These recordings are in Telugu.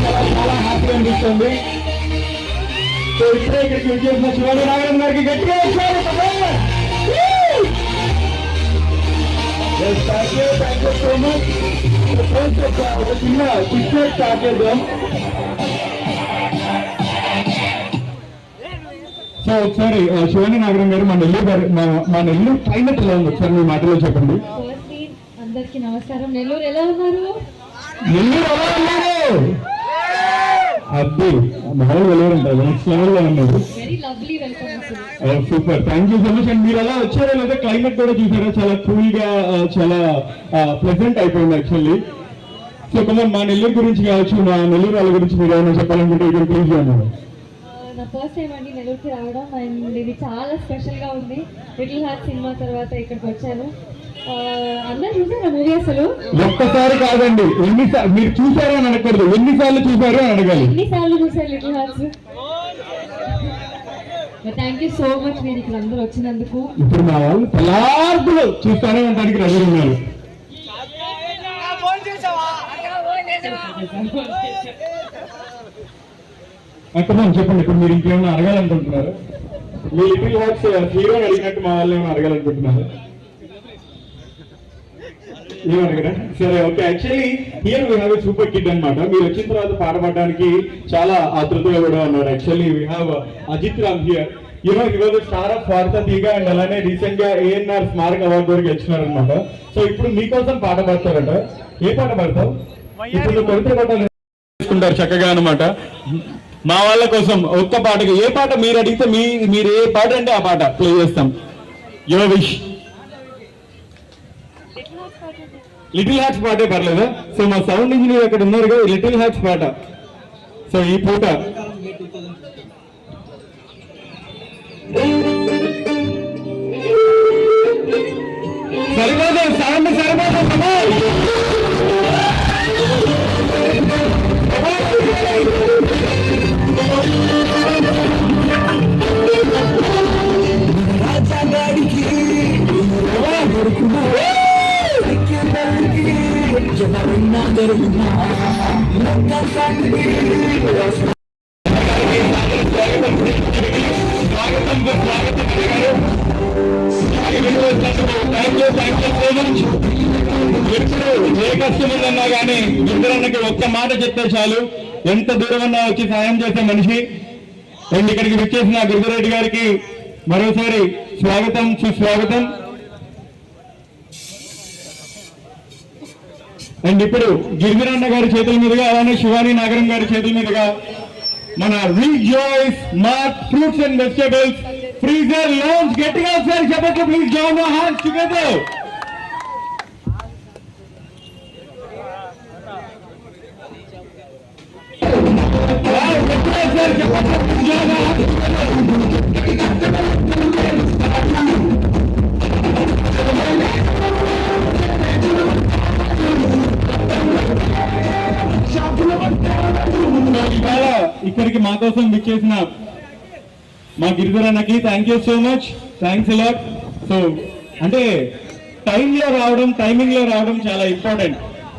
జరుగుతుంది సో ఇప్పుడే ఇక్కడికి వచ్చేసిన శివాజీ నాగరం గారికి గట్టిగా వచ్చారు సో మచ్ ఒక చిన్న స్టార్ట్ చేద్దాం సో ఒకసారి ఆ, శివాని నాగరం గారు మా నెల్లూరు గారు మా- నెల్లూరు క్లైమేట్ ఎలా ఉంది? ఒకసారి మీ మాటలో చెప్పండి. అందరికి నమస్కారం. నెల్లూరు ఎలా ఉన్నారు? నెల్లూరు ఎలా ఉన్నారు? అబ్బి మామూలు ఉంటుంది నెక్స్ట్ లెవెల్లో ఉన్నారు. Super. Thank you so much and మీరు అలా వచ్చారో లేదా క్లైమేట్ కూడా చూసారా? చాలా కూల్గా చాలా ప్లెజెంట్ అయిపోయింది యాక్చువల్లీ సో కొంచెం మా నెల్లూరు గురించి కావచ్చు మా నెల్లూరు వాళ్ళ గురించి మీరు ఏమైనా చెప్పాలనుకుంటే ఇక్కడ ప్లీజ్ అన్నారు నా ఫస్ట్ టైం అండి నెల్లూరుకి రావడం అండ్ ఇది చాలా స్పెషల్గా ఉంది. లిటిల్ హార్ట్ సినిమా తర్వాత ఇక్కడికి వచ్చాను. అందరు చూసారా మూవీ అసలు? ఒక్కసారి కాదండి ఎన్నిసార్లు మీరు చూసారు అని అనకూడదు. ఎన్నిసార్లు చూసారు అని అడగాలి. ఎన్నిసార్లు చూసారు Little Hearts thank you so much మీరు ఇక్కడ అందరూ వచ్చినందుకు. ఇప్పుడు మా వాళ్ళు చూస్తానే ఉండడానికి రెడీ ఉన్నారు. అక్కడ చెప్పండి ఇప్పుడు మీరు ఇంకేమైనా అడగాలనుకుంటున్నారు? మీ లిటిల్ హార్ట్స్ హీరోని అడిగినట్టు మా వాళ్ళు ఏమైనా అడగాలనుకుంటున్నారు? ఏం అడగరా సరే okay. Actually here we have super kid అన్నమాట. మీరు వచ్చిన తర్వాత పాట పాడడానికి చాలా ఆతృతగా కూడా ఉన్నారు. Actually we have Ajith Ram here you know was star of భారత తీగ అండ్ అలానే రీసెంట్గా ఏఎన్ఆర్ స్మారక అవార్డు వరకు గెలిచినారు అనమాట సో ఇప్పుడు మీకోసం పాట పాడతారట. ఏ పాట పాడతావు? ఇప్పుడు కొడితే పాటలు చక్కగా అనమాట మా వాళ్ళ కోసం ఒక్క పాటకి. ఏ పాట మీరు అడిగితే మీ మీరు ఏ పాట అంటే ఆ పాట. ప్లే చేస్తాం. యో విష్ లిటిల్ హార్ట్స్ పాటే పర్లేదా? సో మా సౌండ్ ఇంజనీర్ అక్కడ ఉన్నారు కదా లిటిల్ హార్ట్స్ పాట. సో ఈ పూట. సరిపోదు సౌండ్ సరిపోదు ఏ కష్టం కానీ ఇద్దరన్నకి ఒక్క మాట చెప్తే చాలు ఎంత దూరం ఉన్నా వచ్చి సాయం చేసే మనిషి అండ్ ఇక్కడికి విచ్చేసిన గిరిజరెడ్డి గారికి మరోసారి స్వాగతం సుస్వాగతం. అండ్ ఇప్పుడు గిరిజరన్న గారి చేతుల మీదుగా అలానే శివాని నాగరం గారి చేతుల మీదుగా మన Rejoice Mark fruits and vegetables freezer launch గట్టిగా ఒకసారి చెప్పట్లు ప్లీజ్ జాయిన్ హ్యాండ్స్ టుగెదర్ ఇవాళ ఇక్కడికి మా కోసం విచ్చేసిన మా గిరిధరన్నకి thank you so much thanks a lot so అంటే టైంలో రావడం టైమింగ్లో రావడం చాలా ఇంపార్టెంట్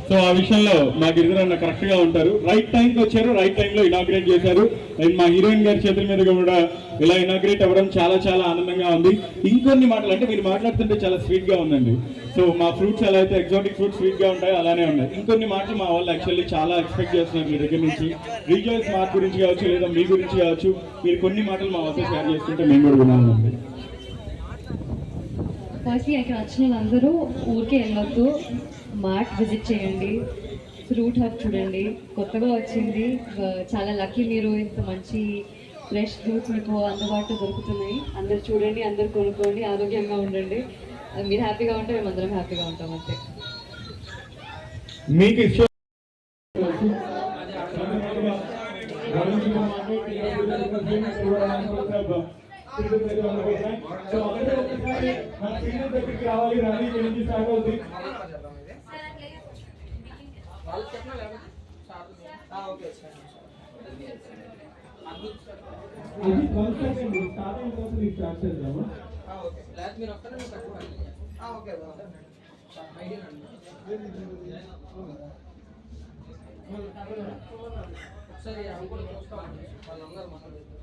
సో ఆ విషయంలో మా గిరిధరన్న కరెక్ట్గా ఉంటారు. రైట్ టైంకి వచ్చారు రైట్ టైంలో ఇనాగ్రేట్ చేశారు. అండ్ మా హీరోయిన్ గారి చేతుల మీద కూడా ఇలా ఇనాగ్రేట్ అవ్వడం చాలా చాలా ఆనందంగా ఉంది. ఇంకొన్ని మాటలు అంటే మీరు మాట్లాడుతుంటే చాలా స్వీట్గా ఉందండి. సో మా ఫ్రూట్స్ ఎలా అయితే ఎగ్జాటిక్ ఫ్రూట్స్ స్వీట్గా ఉంటాయో అలానే ఉన్నాయి. ఇంకొన్ని మాటలు మా వాళ్ళు యాక్చువల్లీ చాలా ఎక్స్పెక్ట్ చేస్తున్నారు మీ దగ్గర నుంచి. రీజాయిస్ మార్క్ గురించి కావచ్చు లేదా మీ గురించి కావచ్చు మీరు కొన్ని మాటలు మా వాళ్ళతో షేర్ చేసుకుంటే మేము కూడా వినాలండి. ఫస్ట్లీ ఇక్కడ వచ్చిన వాళ్ళందరూ ఊరికే వెళ్ళొద్దు. మార్ట్ విజిట్ చేయండి. ఫ్రూట్ హబ్ చూడండి. కొత్తగా వచ్చింది. చాలా లక్కీ మీరు ఇంత మంచి ఫ్రెష్ ఫ్రూట్స్ మీకు అందుబాటులో దొరుకుతున్నాయి. అందరు చూడండి అందరు కొనుక్కోండి ఆరోగ్యంగా ఉండండి. మీరు హ్యాపీగా ఉంటే మేము అందరం హ్యాపీగా ఉంటాం అంతే. మీకు తిరుగుతుంది అవకాశం సో ఒకటే ఒకసారి మన సీనియర్ దగ్గరికి రావాలి రాని ఎనిమిది సాగు అవుతుంది అది వన్ సెకండ్ స్టార్ట్ అయిన తర్వాత మీకు స్టార్ట్ చేద్దామా ఒకసారి అనుకోవాలి చూస్తామండి వాళ్ళందరూ మాట్లాడుతున్నారు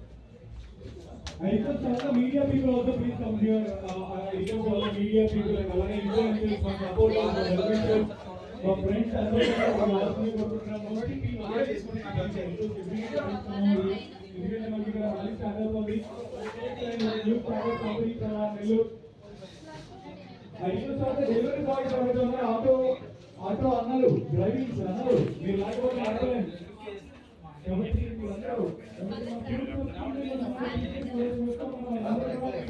I request all the media people also please come here. Uh, I request all the media people and all the influencers for support on the television. For friends as well as for last week for program. Nobody people are discussing about it. So, if we can ఎందుకంటే మనకి ఇక్కడ మళ్ళీ స్టార్ట్ అవుతుంది న్యూ ప్రైవేట్ కంపెనీ నెల్లూరు ఐదు శాతం డెలివరీ బాయ్స్ ఎవరైతే ఉన్నారో ఆటో ఆటో అన్నలు డ్రైవింగ్ అన్నలు మీరు లేకపోతే ఆటోలేండి కాబట్టి మీరందరూ